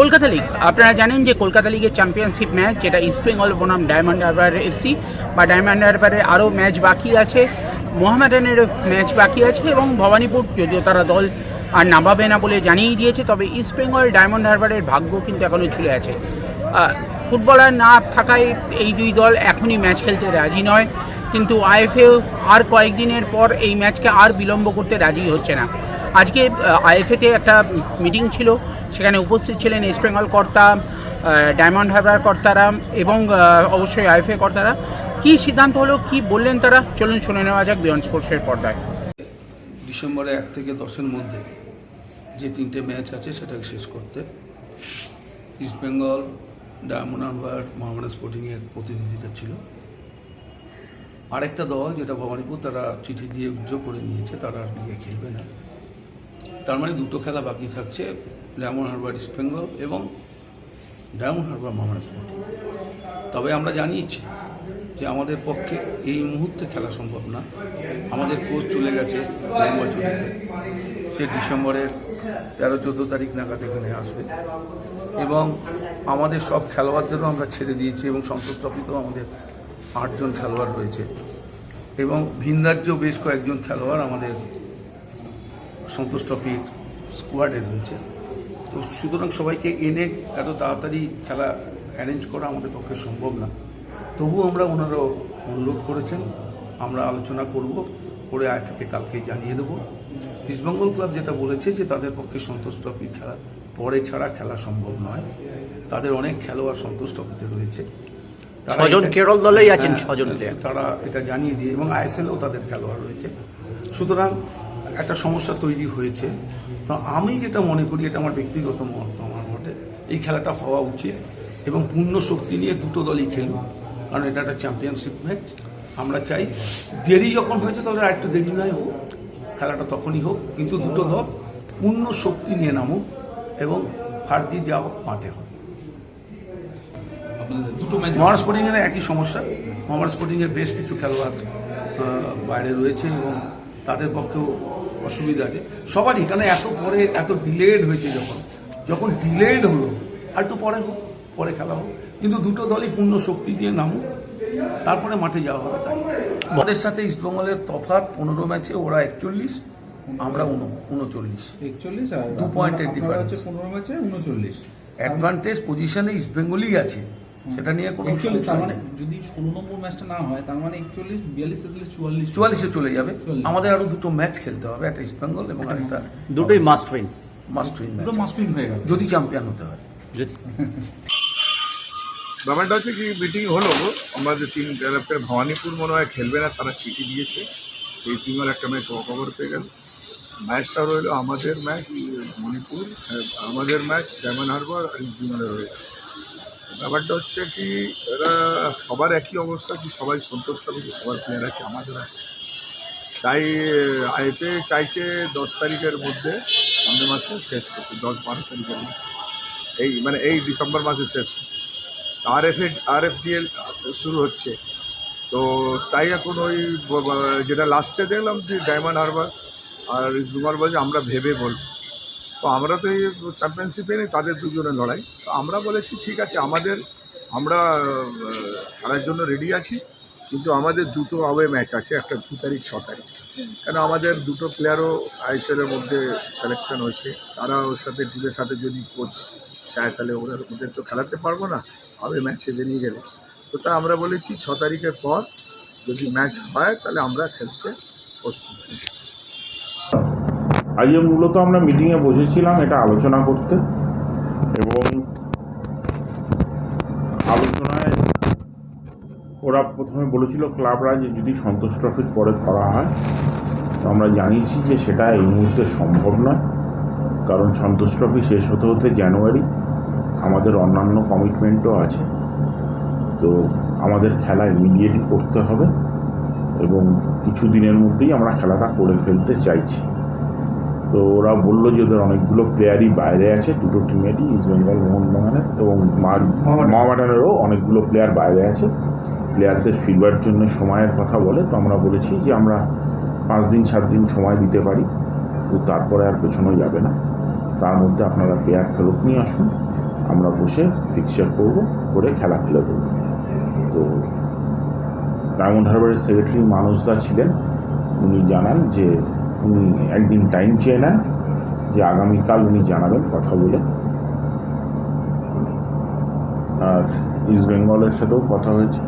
Kolkata league আপনারা জানেন যে কলকাতা লিগের চ্যাম্পিয়নশিপ ম্যাচ যেটা ইস্ট বেঙ্গল বনাম ডায়মন্ড হারবার এফসি বা ডায়মন্ড হারবারের আরও ম্যাচ বাকি আছে মোহামেডানের ম্যাচ বাকি আছে, এবং ভবানীপুর যদিও তারা দল আর নামাবে না বলে জানিয়ে দিয়েছে, তবে ইস্ট বেঙ্গল ডায়মন্ড হারবারের ভাগ্য কিন্তু এখনও ঝুলে আছে। ফুটবলার না থাকায় এই দুই দল এখনই ম্যাচ খেলতে রাজি নয়, কিন্তু আইএফএ আর কয়েকদিনের পর এই ম্যাচকে আর বিলম্ব করতে রাজি হচ্ছে না। আজকে আইএফএতে একটা মিটিং ছিল, সেখানে উপস্থিত ছিলেন ইস্ট বেঙ্গল কর্তা ডায়মন্ড হারবার কর্তারা এবং অবশ্যই আইএফএ কর্তারা। কি সিদ্ধান্ত হলো, কি বললেন তারা? চলুন শুনে নেওয়া যাক বিয়ন্ড স্পোর্টসের পর্দায়। ডিসেম্বরে এক থেকে দশের মধ্যে যে তিনটে ম্যাচ আছে, সেটাকে শেষ করতে East Bengal Diamond Harbour Mohammedan স্পোর্টিংয়ের প্রতিনিধিটা ছিল। আরেকটা দল, যেটা ভবানীপুর, তারা চিঠি দিয়ে উদ্যোগ করে নিয়েছে, তারা আর খেলবে না। তার মানে দুটো খেলা বাকি থাকছে, ডায়মন্ড হারবার ইস্ট বেঙ্গল এবং ডায়মন্ড হারবার মোহামেডান তবে আমরা জানিয়েছি যে আমাদের পক্ষে এই মুহূর্তে খেলা সম্ভব না। আমাদের কোচ চলে গেছে সে ডিসেম্বরের তেরো, চোদ্দ তারিখ নাগাদ এখানে আসবে। এবং আমাদের সব খেলোয়াড়দেরও আমরা ছেড়ে দিয়েছি এবং সন্তোষ ট্রফিতেও আমাদের আটজন খেলোয়াড় রয়েছে। এবং ভিন রাজ্য বেশ কয়েকজন খেলোয়াড় আমাদের সন্তোষ ট্রফির স্কোয়াডে রয়েছে। তো সুতরাং সবাইকে এনে এত তাড়াতাড়ি খেলা অ্যারেঞ্জ করা আমাদের পক্ষে সম্ভব না। তবুও আমরা ওনারাও অনুরোধ করেছেন আমরা আলোচনা করব করে আইফিকে কালকেই জানিয়ে দেবো। ইস্টবেঙ্গল ক্লাব যেটা বলেছে যে তাদের পক্ষে সন্তোষ ট্রফি খেলা পরে ছাড়া খেলা সম্ভব নয়। তাদের অনেক খেলোয়াড় সন্তোষ ট্রফিতে রয়েছে। ছজন কেরল দলেই আছেন হ্যাঁ, ছজন তারা এটা জানিয়ে দিয়ে এবং আইএসএলও তাদের খেলোয়াড় রয়েছে। সুতরাং একটা সমস্যা তৈরি হয়েছে। তো আমি যেটা মনে করি এটা আমার ব্যক্তিগত মত আমার মতে এই খেলাটা হওয়া উচিত এবং পূর্ণ শক্তি নিয়ে দুটো দলই খেলুক। কারণ এটা একটা চ্যাম্পিয়নশিপ ম্যাচ আমরা চাই দেরি যখন হয়েছে তাহলে আর একটু দেরি নয় হোক খেলাটা তখনই হোক কিন্তু দুটো দল পূর্ণ শক্তি নিয়ে নামুক এবং হার দিয়ে যা হোক মাঠে হোক। দুটো ম্যাচ মহারাজ স্পোর্টিং এর একই সমস্যা। মহারাজ স্পোর্টিংয়ের বেশ কিছু খেলোয়াড় বাইরে রয়েছে এবং তাদের পক্ষেও অসুবিধা আছে। সবারই কারণ এত পরে এত ডিলেড হয়েছে যখন। যখন ডিলেড হলো আর একটু পরে হোক পরে খেলা হোক। কিন্তু দুটো দলই পূর্ণ শক্তি দিয়ে নামুক। তারপরে মাঠে যাওয়া হবে তাই। আমাদের সাথে ইস্টবেঙ্গলের তফাৎ পনেরো ম্যাচে ওরা একচল্লিশ আমরা উন- উনচল্লিশ। একচল্লিশ আর দু পয়েন্টের difference। পনেরো ম্যাচে উনচল্লিশ। অ্যাডভান্টেজ পজিশনে ইস্টবেঙ্গলই আছে। সেটা নিয়ে কোনো তার মানে যদি ষোলো নম্বর ম্যাচটা না হয় তার মানে একচল্লিশ বিয়াল্লিশ তেতাল্লিশ চুয়াল্লিশ। চুয়াল্লিশে চলে যাবে। আমাদের আরও দুটো ম্যাচ খেলতে হবে একটা ইস্টবেঙ্গল এবং একটা দুটোই মাস্ট উইন মাস্ট উইন দুটো মাস্টুইন হয়ে গেল। যদি চ্যাম্পিয়ন হতে হয়। ব্যাপারটা হচ্ছে কি মিটিং হলো আমাদের তিন ক্লাবের ভবানীপুর মনে হয় খেলবে না তারা চিঠি দিয়েছে। ইস্ট বেঙ্গল একটা ম্যাচ খবর পেয়ে গেল। ম্যাচটা রইল আমাদের ম্যাচ মণিপুর আহ, আমাদের ম্যাচ ডায়মন্ড হারবার আর ইস্ট বেঙ্গলের রয়ে গেল। ব্যাপারটা হচ্ছে কি, এরা সবার একই অবস্থা, কি সবাই সন্তুষ্ট হবে সবার প্লেয়ার আছে, আমাদের আছে। তাই আইপে চাইছে দশ তারিখের মধ্যে সামনের মাসে শেষ করতে, দশ বারো তারিখের মধ্যে। এই মানে এই ডিসেম্বর মাসে শেষ R F R F DL শুরু হচ্ছে। তো তাই এখন ওই যেটা লাস্টে দেখলাম যে ডায়মন্ড হারবার আর ইস্ট বলছে, আমরা ভেবে বলব। তো আমরা তো এই চ্যাম্পিয়নশিপে নেই, তাদের দুজনের লড়াই। তো আমরা বলেছি, ঠিক আছে, আমাদের, আমরা খেলার জন্য রেডি আছি, কিন্তু আমাদের দুটো আওয়ে ম্যাচ আছে, একটা দু তারিখ, ছ তারিখ। কেন আমাদের দুটো প্লেয়ারও আইএসএলের মধ্যে সিলেকশন হয়েছে। তারা ওর সাথে টিমের সাথে যদি কোচ চায়, তাহলে ওরা ওদের তো খেলাতে পারব না হবে ম্যাচে বেরিয়ে গেলে। তো তা আমরা বলেছি, ছ তারিখের পর যদি ম্যাচ হয়, তাহলে আমরা খেলতে প্রস্তুত। আজকে মূলত আমরা মিটিংয়ে বসেছিলাম এটা আলোচনা করতে। এবং আলোচনায় ওরা প্রথমে বলেছিল ক্লাবরা যে যদি সন্তোষ ট্রফির পরে করা হয়, তো আমরা জানিয়েছি যে সেটা এই মুহূর্তে সম্ভব নয়। কারণ সন্তোষ ট্রফি শেষ হতে হতে জানুয়ারি, আমাদের অন্যান্য কমিটমেন্টও আছে। তো আমাদের খেলা ইমিডিয়েটই করতে হবে এবং কিছু দিনের মধ্যেই আমরা খেলাটা করে ফেলতে চাইছি। তো ওরা বলল যে ওদের অনেকগুলো প্লেয়ারই বাইরে আছে দুটো টিমেরই ইস্ট বেঙ্গল মোহনবাগানের এবং মহামেডানেরও অনেকগুলো প্লেয়ার বাইরে আছে। প্লেয়ারদের ফিরবার জন্য সময়ের কথা বলে তো আমরা বলেছি যে আমরা পাঁচ দিন সাত দিন সময় দিতে পারি তো তারপরে আর পেছনেও যাবে না। তার মধ্যে আপনারা প্লেয়ার ফেরত নিয়ে আসুন আমরা বসে পিকচার করব করে খেলা খেলে দেবো তো ডায়মন্ড হারবারের সেক্রেটারি মানসদা ছিলেন উনি জানান যে উনি একদিন টাইম চেয়ে নেন যে আগামীকাল উনি জানাবেন কথা বলে। আর ইস্ট বেঙ্গলের সাথেও কথা হয়েছে।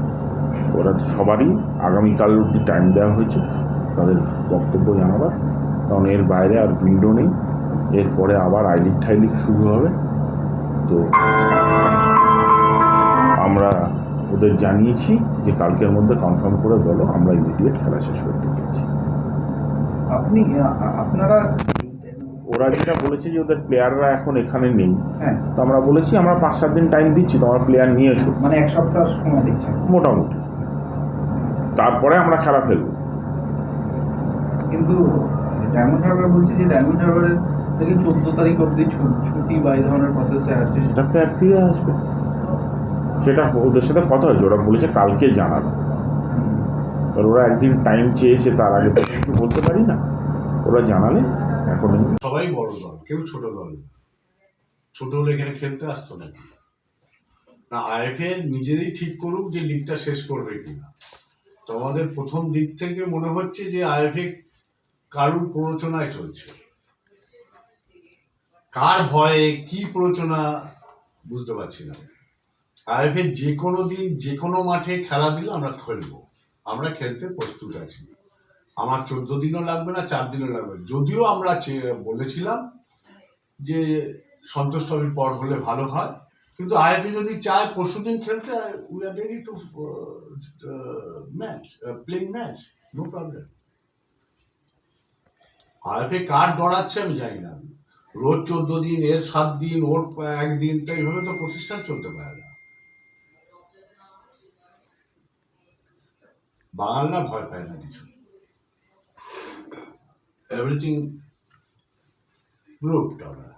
ওরা সবারই আগামীকাল অবধি টাইম দেওয়া হয়েছে, তাদের বক্তব্য জানাবার। কারণ এর বাইরে আর উইন্ডো নেই। এরপরে আবার আই লিগ ঠাই লিগ শুরু হবে। তো আমরা ওদের জানিয়েছি যে কালকের মধ্যে কনফার্ম করে বলো, আমরা ইমিডিয়েট খেলা শেষ করতে চাইছি আপনি আপনারা ওরা যেটা বলেছে যে ওদের প্লেয়াররা এখন এখানে নেই। হ্যাঁ। তো আমরা বলেছি আমরা পাঁচ সাত দিন টাইম দিচ্ছি তোমার প্লেয়ার নিয়ে এসো। মানে এক সপ্তাহ সময় দিচ্ছেন। মোটামুটি। তারপরে আমরা খেলা ফেলব। কিন্তু ডায়মন্ড হারবার বলছে যে ডায়মন্ড হারবারের থেকে চোদ্দ তারিখ অবধি ছুটি বা এই ধরনের প্রসেসে আছে। সেটা ফিরে আসবে। সেটা ওদের সাথে কথা হয়েছে ওরা বলেছে কালকে জানাবে। আর ওরা একদিন টাইম চেয়েছে তার আগে তো কিছু বলতে পারি না। ওরা জানালে এখন সবাই বড় দল, কেউ ছোট দল না। ছোট হলে এখানে খেলতে আসতো নাকি না, আইএফএ নিজেরাই ঠিক করুক যে লিগটা শেষ করবে কিনা। তো আমাদের প্রথম দিক থেকে মনে হচ্ছে যে আইএফএ কারুর প্ররোচনায় চলছে। কার ভয়ে, কি প্ররোচনা, বুঝতে পারছি না। আইএফএ যে কোনো দিন যে কোনো মাঠে খেলা দিলে আমরা খেলব। আমরা খেলতে প্রস্তুত আছি। আমার চোদ্দ দিনও লাগবে না, চার দিনও লাগবে যদিও আমরা বলেছিলাম যে সন্তোষ ট্রফির পর হলে ভালো হয়, কিন্তু আইএফএ যদি চায় পরশু দিন খেলতে we are ready to match playing match no problem IFA কার ডরাচ্ছে আমি জানি না। রোজ চোদ্দ দিন, এর সাত দিন, ওর একদিন তো এইভাবে তো প্রতিষ্ঠান চলতে পারে না। বাঙালরা ভয় পায় না কিছু everything proved আমরা